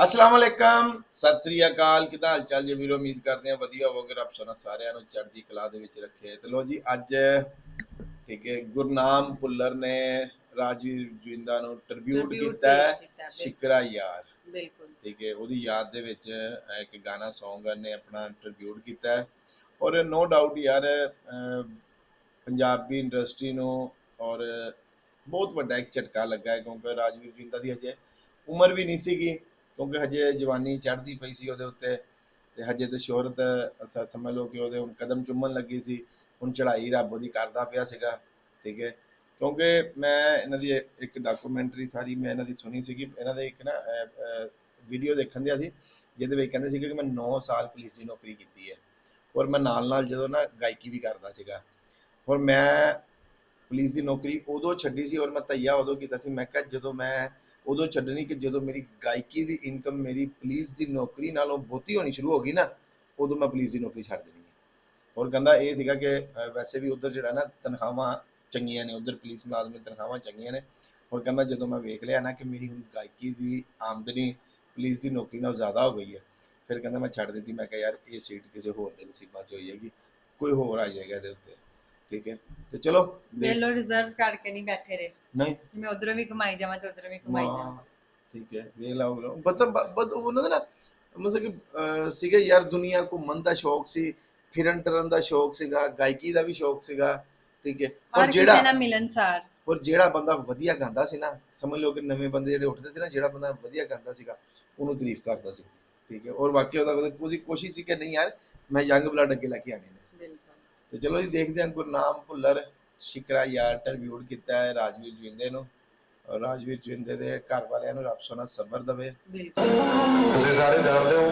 ਅਸਲਾਮ ਅਲੈਕਮ ਸਤਿ ਸ੍ਰੀ ਅਕਾਲ। ਕਿਦਾਂ ਹਾਲ ਚਾਲ ਜੀ ਵੀਰੋ? ਉਮੀਦ ਕਰਦੇ ਹਾਂ ਵਧੀਆ ਹੋਵੋਗੇ। ਰੱਬ ਸੋਨਾ ਸਾਰਿਆਂ ਨੂੰ ਚੜ੍ਹਦੀ ਕਲਾ ਦੇ ਵਿੱਚ ਰੱਖੇ। ਤੇ ਲੋ ਜੀ ਅੱਜ ਠੀਕ ਹੈ ਗੁਰਨਾਮ ਭੁੱਲਰ ਨੇ ਰਾਜਵੀਰ ਜਵਿੰਦਾ ਨੂੰ ਟ੍ਰਿਬਿਊਟ ਕੀਤਾ। ਸ਼ਿਕਰਾ ਯਾਰ। ਬਿਲਕੁਲ। ਠੀਕ ਹੈ ਉਹਦੀ ਯਾਦ ਦੇ ਵਿੱਚ ਇੱਕ ਗਾਣਾ Song ਨੇ ਆਪਣਾ ਟ੍ਰਿਬਿਊਟ ਕੀਤਾ ਔਰ ਨੋ ਡਾਊਟ ਯਾਰ ਪੰਜਾਬੀ ਇੰਡਸਟਰੀ ਨੂੰ ਔਰ ਬਹੁਤ ਵੱਡਾ ਇੱਕ ਝਟਕਾ ਲੱਗਾ ਹੈ ਕਿਉਂਕਿ ਰਾਜਵੀਰ ਜਿੰਦਾ ਦੀ ਹਜੇ ਉਮਰ ਵੀ ਨਹੀਂ ਸੀਗੀ। ਕਿਉਂਕਿ ਹਜੇ ਜਵਾਨੀ ਚੜ੍ਹਦੀ ਪਈ ਸੀ ਉਹਦੇ ਉੱਤੇ ਤੇ ਹਜੇ ਤੇ ਸ਼ੋਹਰਤ ਸਮਝ ਲਓ ਕਿ ਉਹਦੇ ਹੁਣ ਕਦਮ ਚੁੰਮਣ ਲੱਗੀ ਸੀ, ਹੁਣ ਚੜ੍ਹਾਈ ਰੱਬ ਉਹਦੀ ਕਰਦਾ ਪਿਆ ਸੀਗਾ, ਠੀਕ ਹੈ। ਕਿਉਂਕਿ ਮੈਂ ਇਹਨਾਂ ਦੀ ਇੱਕ ਡਾਕੂਮੈਂਟਰੀ ਸਾਰੀ ਮੈਂ ਇਹਨਾਂ ਦੀ ਸੁਣੀ ਸੀਗੀ, ਇਹਨਾਂ ਦੇ ਇੱਕ ਨਾ ਵੀਡੀਓ ਦੇਖਣ ਦਿਆ ਸੀ, ਜਿਹਦੇ ਵਿੱਚ ਕਹਿੰਦੇ ਸੀਗੇ ਕਿ ਮੈਂ 9 ਸਾਲ ਪੁਲਿਸ ਦੀ ਨੌਕਰੀ ਕੀਤੀ ਹੈ ਔਰ ਮੈਂ ਨਾਲ ਨਾਲ ਜਦੋਂ ਨਾ ਗਾਇਕੀ ਵੀ ਕਰਦਾ ਸੀਗਾ। ਔਰ ਮੈਂ ਪੁਲਿਸ ਦੀ ਨੌਕਰੀ ਉਦੋਂ ਛੱਡੀ ਸੀ ਔਰ ਮੈਂ ਤਈਆ ਉਦੋਂ ਕੀਤਾ ਸੀ, ਮੈਂ ਕਿਹਾ ਜਦੋਂ ਮੈਂ ਉਦੋਂ ਛੱਡਣੀ ਕਿ ਜਦੋਂ ਮੇਰੀ ਗਾਇਕੀ ਦੀ ਇਨਕਮ ਮੇਰੀ ਪੁਲਿਸ ਦੀ ਨੌਕਰੀ ਨਾਲੋਂ ਬਹੁਤੀ ਹੋਣੀ ਸ਼ੁਰੂ ਹੋ ਗਈ ਨਾ, ਉਦੋਂ ਮੈਂ ਪੁਲਿਸ ਦੀ ਨੌਕਰੀ ਛੱਡ ਦੇਣੀ ਹੈ। ਔਰ ਕਹਿੰਦਾ ਇਹ ਸੀਗਾ ਕਿ ਵੈਸੇ ਵੀ ਉਧਰ ਜਿਹੜਾ ਨਾ ਤਨਖਾਹਾਂ ਚੰਗੀਆਂ ਨੇ, ਉਧਰ ਪੁਲਿਸ ਮੁਲਾਜ਼ਮ ਦੀ ਤਨਖਾਹਾਂ ਚੰਗੀਆਂ ਨੇ। ਔਰ ਕਹਿੰਦਾ ਜਦੋਂ ਮੈਂ ਵੇਖ ਲਿਆ ਨਾ ਕਿ ਮੇਰੀ ਹੁਣ ਗਾਇਕੀ ਦੀ ਆਮਦਨੀ ਪੁਲਿਸ ਦੀ ਨੌਕਰੀ ਨਾਲੋਂ ਜ਼ਿਆਦਾ ਹੋ ਗਈ ਹੈ, ਫਿਰ ਕਹਿੰਦਾ ਮੈਂ ਛੱਡ ਦਿੱਤੀ। ਮੈਂ ਕਿਹਾ ਯਾਰ ਇਹ ਸੀਟ ਕਿਸੇ ਹੋਰ ਦੇ ਨਸੀਬਾਂ 'ਚ ਹੋਈ ਜਾਏਗੀ ਕੋਈ ਹੋਰ ਆ ਜਾਏਗਾ ਇਹਦੇ ਉੱਤੇ। ਠੀਕ ਹੈ। ਤੇ ਚਲੋ ਦੇਖ ਦਿਲੋਂ ਰਿਜ਼ਰਵ ਕਰਕੇ ਨਹੀਂ ਬੈਠੇ ਰਹੇ। ਨਹੀਂ। ਮੈਂ ਉਧਰੋਂ ਵੀ ਕਮਾਈ ਜਾਵਾਂ ਤੇ ਉਧਰੋਂ ਵੀ ਕਮਾਈ ਜਾਵਾਂ। ਠੀਕ ਹੈ ਵੇਖ ਲਾਓ ਲਓ ਬਸ ਬਸ ਉਹਨਾਂ ਦਾ ਨਾ ਮਤਲਬ ਕਿ ਅਹ, ਸੀਗਾ ਯਾਰ ਦੁਨੀਆ ਘੁੰਮਣ ਦਾ ਸ਼ੌਕ ਸੀ ਫਿਰਨ ਟਰਨ ਦਾ ਸ਼ੌਕ ਸੀਗਾ ਗਾਇਕੀ ਦਾ ਵੀ ਸ਼ੌਕ ਸੀਗਾ ਠੀਕ ਹੈ। ਔਰ ਹਰ ਕਿਸੇ ਜਿਹੜਾ ਨਾਲ ਮਿਲਨਸਾਰ ਔਰ ਜਿਹੜਾ ਬੰਦਾ ਵਧੀਆ ਗਾਉਂਦਾ ਸੀ ਨਾ ਸਮਝ ਲਓ ਕਿ ਨਵੇਂ ਬੰਦੇ ਜਿਹੜੇ ਉੱਠਦੇ ਸੀ ਨਾ ਜਿਹੜਾ ਬੰਦਾ ਵਧੀਆ ਗਾਉਂਦਾ ਸੀਗਾ ਉਹਨੂੰ ਤਾਰੀਫ ਕਰਦਾ ਸੀ ਠੀਕ ਹੈ। ਔਰ ਵਾਕਈ ਉਹਦਾ ਉਹਦੀ- ਕੋਸ਼ਿਸ਼ ਸੀ ਕਿ ਨਹੀਂ ਯਾਰ ਮੈਂ ਯੰਗ ਬਲੱਡ ਅੱਗੇ ਲੈ ਕੇ ਆਣੇ ਨੇ ਤੇ ਚਲੋ ਜੀ ਦੇਖਦੇ ਹਾਂ ਗੁਰਨਾਮ ਭੁੱਲਰ ਸ਼ਿਕਰਾ ਯਾਰ ਟ੍ਰਿਬਿਊਟ ਕੀਤਾ ਹੈ ਰਾਜਵੀਰ ਜਵਿੰਦੇ ਨੂੰ। ਔਰ ਰਾਜਵੀਰ ਜਵਿੰਦੇ ਦੇ ਘਰ ਵਾਲਿਆਂ ਨੂੰ ਰੱਬ ਸੋਨਾ ਸਬਰ ਦੇਵੇ। ਬਿਲਕੁਲ। ਤੁਸੀਂ ਸਾਰੇ ਜਾਣਦੇ ਹੋ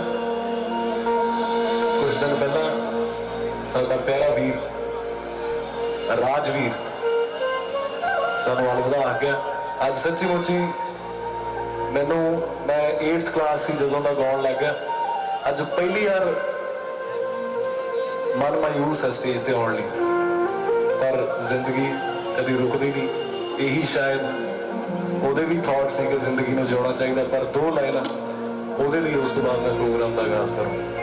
ਕੁਝ ਦਿਨ ਪਹਿਲਾਂ ਸਾਡਾ ਪਿਆਰਾ ਵੀਰ ਰਾਜਵੀਰ ਸਾਨੂੰ ਅਲਵਿਦਾ ਆ ਗਿਆ। ਅੱਜ ਸੱਚੀ ਮੁੱਚੀ ਮੈਨੂੰ ਮੈਂ 8th ਕਲਾਸ ਸੀ ਜਦੋਂ ਦਾ ਗਾਉਣ ਲੱਗ ਗਿਆ। ਅੱਜ ਪਹਿਲੀ ਵਾਰ ਮਨ ਮਾਯੂਸ ਹੈ ਸਟੇਜ ਤੇ ਆਉਣ ਲਈ। ਪਰ ਜ਼ਿੰਦਗੀ ਕਦੀ ਰੁਕਦੀ ਨਹੀਂ। ਇਹੀ ਸ਼ਾਇਦ ਉਹਦੇ ਵੀ ਥਾਟ ਸੀ ਕਿ ਜ਼ਿੰਦਗੀ ਨੂੰ ਜਿਉਣਾ ਚਾਹੀਦਾ, ਪਰ ਦੋ ਲਾਈਨਾਂ ਉਹਦੇ ਲਈ ਉਸ ਤੋਂ ਬਾਅਦ ਮੈਂ ਪ੍ਰੋਗਰਾਮ ਦਾ ਆਗਾਜ਼ ਕਰੂੰਗਾ।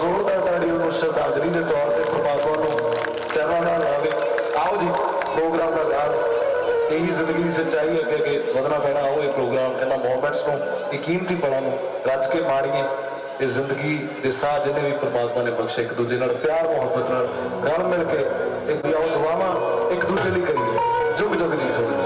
ਜ਼ੋਰਦਾਰ ਤਾੜੀ ਨੂੰ ਸ਼ਰਧਾਂਜਲੀ ਦੇ ਤੌਰ ਤੇ ਪ੍ਰਮਾਤਮਾ ਨੂੰ ਚਰਨਾਂ ਨਾਲ ਲਾਵੇ ਆਓ ਜੀ, ਪ੍ਰੋਗਰਾਮ ਦਾ ਆਗਾਜ਼ ਇਹੀ ਜ਼ਿੰਦਗੀ ਦੀ ਸੱਚਾਈ ਹੈ ਅੱਗੇ ਵਧਣਾ ਪੈਣਾ। ਆਓ ਇਹ ਪ੍ਰੋਗਰਾਮ, ਇਹਨਾਂ ਮੂਮੈਂਟਸ ਨੂੰ, ਇਹ ਕੀਮਤੀ ਪਲਾਂ ਨੂੰ ਰੱਜ ਕੇ ਮਾਣੀਏ ਇਹ ਜ਼ਿੰਦਗੀ ਦੇ ਸਾਹ ਜਿੰਨੇ ਵੀ ਪ੍ਰਮਾਤਮਾ ਨੇ ਬਖਸ਼ੇ, ਇੱਕ ਦੂਜੇ ਨਾਲ ਪਿਆਰ, ਮੁਹੱਬਤ ਨਾਲ ਰਲ ਮਿਲ ਕੇ ਇਹ ਦਿਆਓ ਦੁਆਵਾਂ ਇੱਕ ਦੂਜੇ ਲਈ ਕਰੀਏ। ਜੁਗ ਜੁਗ ਜੀ ਸੋਹਣੇ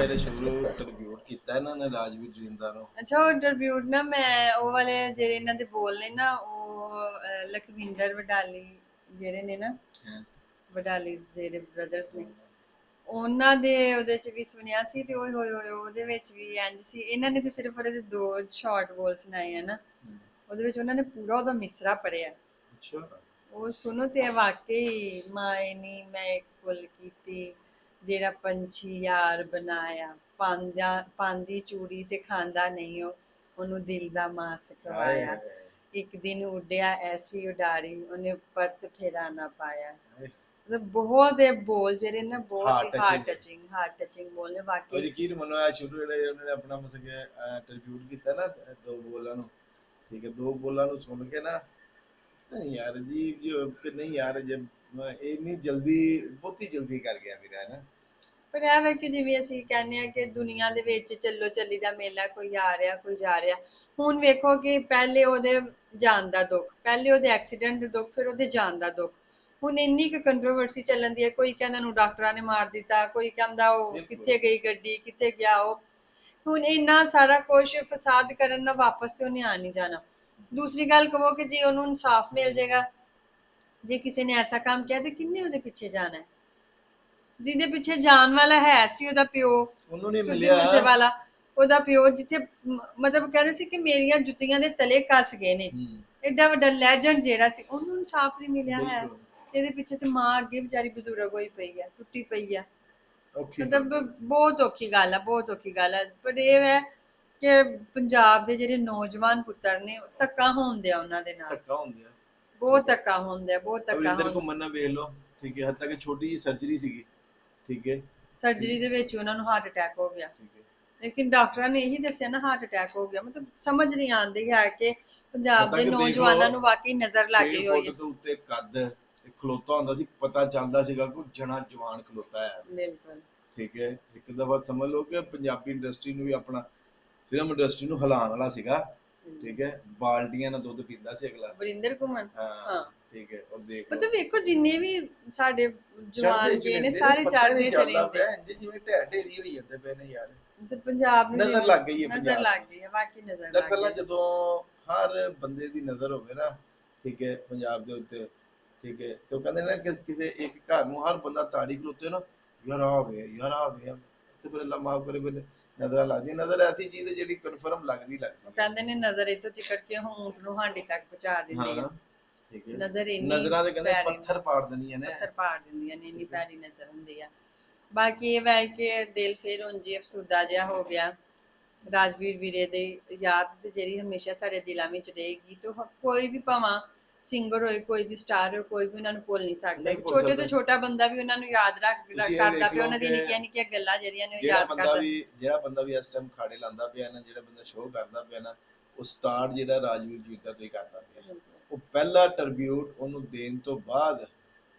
ਤੇਰੇ ਸ਼ੁਰੂ ਟ੍ਰਿਬਿਊਟ ਕੀਤਾ ਇਹਨਾਂ ਨੇ ਰਾਜਵੀਰ ਜਿੰਦਾ ਨੂੰ? ਅੱਛਾ ਉਹ ਟ੍ਰਿਬਿਊਟ ਨਾ ਮੈਂ ਉਹ ਵਾਲੇ ਜਿਹੜੇ ਇਹਨਾਂ ਦੇ ਬੋਲ ਨੇ ਨਾ ਉਹ ਅਹ, ਲਖਵਿੰਦਰ ਵਡਾਲੀ ਜਿਹੜੇ ਨੇ ਨਾ ਹਾਂ। ਵਡਾਲੀ ਜਿਹੜੇ ਬ੍ਰਦਰਸ ਨੇ ਉਹਨਾਂ ਦੇ ਉਹਦੇ ਚ ਵੀ ਸੁਣਿਆ ਸੀ ਤੇ ਓਏ ਹੋਏ ਹੋਏ ਉਹਦੇ ਵਿੱਚ ਵੀ ਇੰਜ ਸੀ। ਇਹਨਾਂ ਨੇ ਤੇ ਸਿਰਫ ਉਹਦੇ ਤੇ ਦੋ ਸ਼ਾਰਟ ਬੋਲ ਸੁਣਾਏ ਆ ਨਾ। ਉਹਦੇ ਵਿੱਚ ਉਹਨਾਂ ਨੇ ਪੂਰਾ ਉਹਦਾ ਮਿਸਰਾ ਪੜਿਆ ਅੱਛਾ। ਉਹ ਸੁਣੋ ਤੇ ਵਾਕਈ ਮਾਏ ਨੀ ਮੈਂ ਇੱਕ ਕੀਤੀ। ਜਿਹੜਾ ਪੰਛੀ ਯਾਰ ਬਣਾਇਆ ਪਾਂਦਾ ਪਾਂਦੀ ਚੂੜੀ ਤੇ ਖਾਂਦਾ ਨਹੀਂ ਉਹ ਉਹਨੂੰ ਦਿਲ ਦਾ ਮਾਸ ਕਵਾਇਆ ਇੱਕ ਦਿਨ ਉੱਡਿਆ ਐਸੀ ਉਡਾਰੀ ਉਹਨੇ ਪਰਤ ਫੇਰਾ ਨਾ ਪਾਇਆ। ਮਤਲਬ ਬਹੁਤ ਇਹ ਬੋਲ ਜਿਹੜੇ ਨਾ ਬਹੁਤ ਹਾਰਟ। ਟਚਿੰਗ ਹਾਰਟ ਟਚਿੰਗ ਬੋਲ ਨੇ ਉਹ ਵਾਕਈ ਯਕੀਨ ਮੰਨੋ ਆ ਸ਼ੁਰੂ ਜਿਹੜੇ ਉਹਨਾਂ ਨੇ ਆਪਣਾ ਮਸਕੇ ਟ੍ਰਿਬਿਊਟ ਕੀਤਾ ਨਾ ਦੋ ਬੋਲਾਂ ਨੂੰ। ਠੀਕ ਹੈ ਦੋ ਬੋਲਾਂ ਨੂੰ ਸੁਣ ਕੇ ਨਾ ਨਹੀਂ ਯਾਰ ਜੀ ਜੋ ਕਿ ਨਹੀਂ ਯਾਰ ਜੇ ਇੰਨੀ ਜਲਦੀ ਬਹੁਤੀ ਜਲਦੀ ਕਰ ਗਿਆ ਵੀਰਾ ਨਾ। ਪਰ ਇਹ ਵੇ ਕਿ ਜਿਵੇਂ ਅਸੀਂ ਕਹਿੰਦੇ ਆ ਕਿ ਦੁਨੀਆ ਦੇ ਵਿੱਚ ਚੱਲੋ ਚੱਲੀ ਦਾ ਮੇਲਾ ਕੋਈ ਆ ਰਿਹਾ ਕੋਈ ਜਾ ਰਿਹਾ। ਹੁਣ ਵੇਖੋ ਕਿ ਪਹਿਲੇ ਉਹਦੇ ਜਾਨ ਦਾ ਦੁੱਖ ਪਹਿਲੇ ਉਹਦੇ ਐਕਸੀਡੈਂਟ ਦਾ ਦੁੱਖ ਫਿਰ ਉਹਦੇ ਜਾਨ ਦਾ ਦੁੱਖ। ਹੁਣ ਇੰਨੀ ਕੁ ਕੰਟਰੋਵਰਸੀ ਚੱਲਣ ਦੀ ਹੈ ਕੋਈ ਕਹਿੰਦਾ ਨੂੰ ਡਾਕਟਰਾਂ ਨੇ ਮਾਰ ਦਿੱਤਾ ਕੋਈ ਕਹਿੰਦਾ ਉਹ। ਕਿੱਥੇ ਗਈ ਗੱਡੀ ਕਿੱਥੇ ਗਿਆ ਉਹ। ਹੁਣ ਇੰਨਾ ਸਾਰਾ ਕੁਝ ਫਸਾਦ ਕਰਨ ਨਾਲ ਵਾਪਸ ਤੇ ਉਹਨੇ ਆ ਨਹੀਂ ਜਾਣਾ। ਦੂਸਰੀ ਗੱਲ ਕਹੋ ਕਿ ਜੇ ਉਹਨੂੰ ਇਨਸਾਫ ਮਿਲ ਜਾਏਗਾ ਜੇ ਕਿਸੇ ਨੇ ਐਸਾ ਕੰਮ ਕੀਤਾ ਤੇ ਕਿੰਨੇ ਉਹਦੇ ਪਿੱਛੇ ਜਾਣਾ ਹੈ? ਜਿਹਦੇ ਪਿੱਛੇ ਜਾਣ ਵਾਲਾ ਹੈ ਸੀ ਉਹਦਾ ਪਿਓ ਉਹਨੂੰ ਨਹੀਂ ਮਿਲਿਆ। ਮੂਸੇ ਵਾਲਾ ਉਹਦਾ ਪਿਓ ਜਿੱਥੇ ਮਤਲਬ ਕਹਿੰਦੇ ਸੀ ਕਿ ਮੇਰੀਆਂ ਜੁੱਤੀਆਂ ਦੇ ਤਲੇ ਕੱਸ ਗਏ ਨੇ। ਐਡਾ ਵੱਡਾ ਲੈਜੈਂਡ ਜਿਹੜਾ ਸੀ ਉਹਨੂੰ ਇਨਸਾਫ ਨਹੀਂ ਮਿਲਿਆ ਹੈ। ਇਹਦੇ ਪਿੱਛੇ ਤੇ ਮਾਂ ਅੱਗੇ ਵਿਚਾਰੀ ਬਜ਼ੁਰਗ ਹੋਈ ਪਈ ਹੈ ਟੁੱਟੀ ਪਈ ਹੈ। ਮਤਲਬ ਬਹੁਤ ਔਖੀ ਗੱਲ ਹੈ ਬਹੁਤ ਔਖੀ ਗੱਲ ਹੈ ਪਰ ਇਹ ਹੈ ਕਿ ਪੰਜਾਬ ਦੇ ਜਿਹੜੇ ਨੌਜਵਾਨ ਪੁੱਤਰ ਨੇ ਧੱਕਾ ਹੁੰਦੇ ਆ ਉਹਨਾਂ ਦੇ ਨਾਲ। ਧੱਕਾ ਹੁੰਦਾ ਹੈ ਬਹੁਤ ਧੱਕਾ ਹੁੰਦਾ ਹੈ ਬਹੁਤ ਧੱਕਾ ਅਵਿੰਦਰ ਹੁੰਦਾ। ਘੁੰਮਣ ਨਾਲ ਵੇਖ ਲਓ ਠੀਕ ਹੈ ਹੱਦ ਤੱਕ ਛੋਟੀ ਜੀ ਸਰਜਰੀ ਸੀਗੀ ਠੀਕ ਹੈ। ਸਰਜਰੀ ਦੇ ਵਿੱਚ ਉਹਨਾਂ ਨੂੰ ਹਾਰਟ ਅਟੈਕ ਹੋ ਗਿਆ। ਠੀਕ ਹੈ। ਲੇਕਿਨ ਡਾਕਟਰਾਂ ਨੇ ਇਹੀ ਦੱਸਿਆ ਨਾ ਹਾਰਟ ਅਟੈਕ ਹੋ ਗਿਆ ਮਤਲਬ ਸਮਝ ਨਹੀਂ ਆਉਂਦੀ ਹੈ ਕਿ ਪੰਜਾਬ ਦੇ ਨੌਜਵਾਨਾਂ ਨੂੰ ਵਾਕਈ ਨਜ਼ਰ ਲੱਗ ਗਈ ਹੋਈ ਹੈ। ਫੁੱਟ ਉੱਤੇ ਕੱਦ ਤੇ ਖਲੋਤਾ ਹੁੰਦਾ ਸੀ ਪਤਾ ਚੱਲਦਾ ਸੀਗਾ ਕਿ ਜਣਾ ਜਵਾਨ ਖਲੋਤਾ ਹੈ। ਬਿਲਕੁਲ। ਠੀਕ ਹੈ ਇੱਕ ਦਫਾ ਸਮਝ ਲਓ ਕਿ ਪੰਜਾਬੀ ਇੰਡਸਟਰੀ ਨੂੰ ਵੀ ਆਪਣਾ ਫਿਲਮ ਇੰਡਸਟਰੀ ਨੂੰ ਹਿਲਾਉਣ ਵਾਲਾ ਸੀਗਾ। ਠੀਕ ਹੈ ਬਾਲਟੀਆਂ ਨਾਲ ਦੁੱਧ ਪੀਂਦਾ ਸੀ ਅਗਲਾ। ਵਰਿੰਦਰ ਘੁੰਮਣ ਹਾਂ ਠੀਕ ਹੈ ਉਹ ਦੇਖ। ਮਤਲਬ ਵੇਖੋ ਜਿੰਨੇ ਵੀ ਸਾਡੇ ਜਵਾਨ ਗਏ ਨੇ ਸਾਰੇ ਚੜਦੇ ਚਲੇ ਜਾਂਦੇ ਜਿਵੇਂ ਢਹਿ ਢੇਰੀ ਹੋਈ ਜਾਂਦੇ ਪਏ ਨੇ ਯਾਰ। ਤੇ ਪੰਜਾਬ ਨੂੰ ਨਜ਼ਰ ਲੱਗ ਗਈ ਹੈ ਨਜ਼ਰ ਲੱਗ ਗਈ ਹੈ ਵਾਕਈ ਨਜ਼ਰ ਲੱਗ ਗਈ। ਜਦੋਂ ਹਰ ਬੰਦੇ ਦੀ ਨਜ਼ਰ ਹੋਵੇ ਨਾ ਠੀਕ ਹੈ ਪੰਜਾਬ ਦੇ ਉੱਤੇ ਠੀਕ ਹੈ ਤੇ ਉਹ ਕਹਿੰਦੇ ਨੇ ਕਿ ਕਿਸੇ ਇੱਕ ਘਰ ਨੂੰ ਹਰ ਬੰਦਾ ਤਾੜੀ ਖਲੋਤੇ ਨਾ ਯਾਰ ਆ ਵੇ ਯਾਰ ਆ ਵੇ ਤੇ ਫਿਰ ਅੱਲਾ ਮਾਫ ਕਰੇ ਫਿਰ। ਨਜ਼ਰ ਲੱਗਦੀ ਨਜ਼ਰ ਐਸੀ ਚੀਜ਼ ਹੈ ਜਿਹੜੀ ਕਨਫਰਮ ਲੱਗਦੀ ਉਹ ਲੱਗਦੀ ਹੈ। ਕਹਿੰਦੇ ਨੇ ਨਜ਼ਰ ਇੱਥੋਂ ਟਿਕਟ ਕੇ ਹੂੰਟ ਨੂੰ ਹਾਂਡੀ ਤੱਕ ਪਹੁੰਚਾ ਦਿੰਦੀ ਹੈ ਹਾਂ ਠੀਕ ਹੈ। ਨਜ਼ਰ ਇੰਨੀ ਨਜ਼ਰਾਂ ਦੇ ਕਹਿੰਦੇ ਪੱਥਰ ਪਾੜ ਦਿੰਦੀਆਂ ਨੇ। ਪੱਥਰ ਪਾੜ ਦਿੰਦੀਆਂ ਨੇ ਇੰਨੀ ਭੈੜੀ ਨਜ਼ਰ ਹੁੰਦੀ ਆ। ਬਾਕੀ ਇਹ ਵੈ ਕਿ ਦਿਲ ਫੇਰ ਉਂਝ ਅਫਸੁਰਦਾ ਜਿਹਾ ਹੋ ਗਿਆ। ਰਾਜਵੀਰ ਵੀਰੇ ਦੇ ਯਾਦ ਤੇ ਜਿਹੜੀ ਹਮੇਸ਼ਾ ਸਾਡੇ ਦਿਲਾਂ ਵਿੱਚ ਰਹੇਗੀ ਤੇ ਉਹ ਕੋਈ ਵੀ ਭਾਵਾਂ ਸਿੰਗਰ ਹੋਏ ਕੋਈ ਵੀ ਸਟਾਰ ਹੋਏ ਕੋਈ ਵੀ ਉਹਨਾਂ ਨੂੰ ਭੁੱਲ ਨਹੀਂ ਸਕਦਾ। ਨਹੀਂ ਭੁੱਲ ਛੋਟੇ ਤੋਂ ਸਕਦਾ। ਛੋਟਾ ਬੰਦਾ ਵੀ ਉਹਨਾਂ ਨੂੰ ਯਾਦ ਰੱਖ ਤੁਸੀਂ ਇਹ ਕਰਦਾ ਪਿਆ ਲਓ ਉਹਨਾਂ ਦੀ ਕਿ ਨਿੱਕੀਆਂ ਨਿੱਕੀਆਂ ਗੱਲਾਂ ਜਿਹੜੀਆਂ ਨੇ ਉਹ ਜਿਹੜਾ ਯਾਦ ਬੰਦਾ ਕਰਦਾ ਵੀ ਜਿਹੜਾ ਬੰਦਾ ਵੀ ਇਸ ਟਾਈਮ ਖਾੜੇ ਲਾਂਦਾ ਪਿਆ ਨਾ ਜਿਹੜਾ ਬੰਦਾ ਸ਼ੋਅ ਕਰਦਾ ਪਿਆ ਨਾ ਉਹ ਸਟਾਰਟ ਜਿਹੜਾ ਰਾਜਵੀਰ ਜੀਤਾ ਤੋਂ ਹੀ ਕਰਦਾ ਪਿਆ। ਉਹ ਪਹਿਲਾ ਟ੍ਰਿਬਿਊਟ ਉਹਨੂੰ ਦੇਣ ਤੋਂ ਬਾਅਦ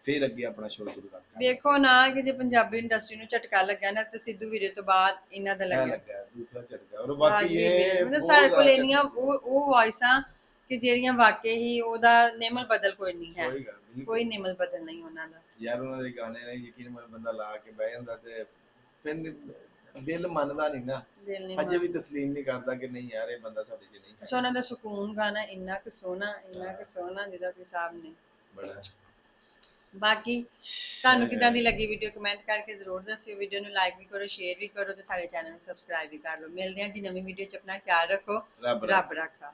ਫਿਰ ਅੱਗੇ ਆਪਣਾ ਸ਼ੋਅ ਸ਼ੁਰੂ ਕਰਦਾ ਵੇਖੋ ਨਾ ਕਿ ਜੇ ਪੰਜਾਬੀ ਇੰਡਸਟਰੀ ਨੂੰ ਝਟਕਾ ਲੱਗਾ ਨਾ ਤੇ ਸਿੱਧੂ ਵੀਰੇ ਤੋਂ ਬਾਅਦ ਇਹਨਾਂ ਦਾ ਲੱਗਿਆ। ਲੱਗਾ ਦੂਸਰਾ ਝਟਕਾ। ਔਰ ਬਾਕੀ ਰਾਜਵੀਰ ਵੀਰੇ ਇਹ ਮਤਲਬ ਬਹੁਤ ਸਾਡੇ ਕੋਲ ਜ਼ਿਆਦਾ ਇੰਨੀਆਂ ਉਹ ਉਹ ਵਾਇਸਾਂ ਕਿ ਜਿਹੜੀਆਂ ਵਾਕਈ ਹੀ ਉਹਦਾ ਨਿਮਲ ਬਦਲ ਕੋਈ ਨਹੀਂ ਹੈ। ਕੋਈ ਗੱਲ ਨਹੀਂ ਕੋਈ ਨਿਮਲ ਬਦਲ ਨਹੀਂ ਉਹਨਾਂ ਦਾ। ਯਾਰ ਉਹਨਾਂ ਦੇ ਗਾਣੇ ਨੇ ਯਕੀਨ ਮੰਨ ਬੰਦਾ ਲਾ ਕੇ ਬਹਿ ਜਾਂਦਾ ਤੇ ਫਿਰ ਦਿਲ ਮੰਨਦਾ ਨਹੀਂ ਨਾ। ਦਿਲ ਨਹੀਂ ਅਜੇ ਵੀ ਤਸਲੀਮ ਨਹੀਂ ਕਰਦਾ ਕਿ ਨਹੀਂ ਯਾਰ ਇਹ ਬੰਦਾ ਸਾਡੇ 'ਚ ਨਹੀਂ ਹੈ। ਉਹਨਾਂ ਦਾ ਸਕੂਨ ਗਾਣਾ ਇੰਨਾ ਕੁ ਸੋਹਣਾ ਇੰਨਾ ਕੁ ਸੋਹਣਾ ਜਿਹਦਾ ਕੋਈ ਹਿਸਾਬ ਨਹੀਂ। ਬੜਾ। ਬਾਕੀ ਤੁਹਾਨੂੰ ਕਿਦਾਂ ਦੀ ਲੱਗੀ ਵੀਡੀਓ ਕਮੈਂਟ ਕਰਕੇ ਜ਼ਰੂਰ ਦੱਸਿਓ। ਵੀਡੀਓ ਨੂੰ ਲਾਈਕ ਵੀ ਕਰੋ ਸ਼ੇਅਰ ਵੀ ਕਰੋ ਤੇ ਸਾਡੇ ਚੈਨਲ ਨੂੰ ਸਬਸਕ੍ਰਾਈਬ ਵੀ ਕਰ ਲਓ। ਮਿਲਦੇ ਹਾਂ ਜੀ ਨਵੀਂ ਵੀਡੀਓ ਚ। ਆਪਣਾ ਖਿਆਲ ਰੱਖੋ। ਰੱਬ ਰੱਖਾ।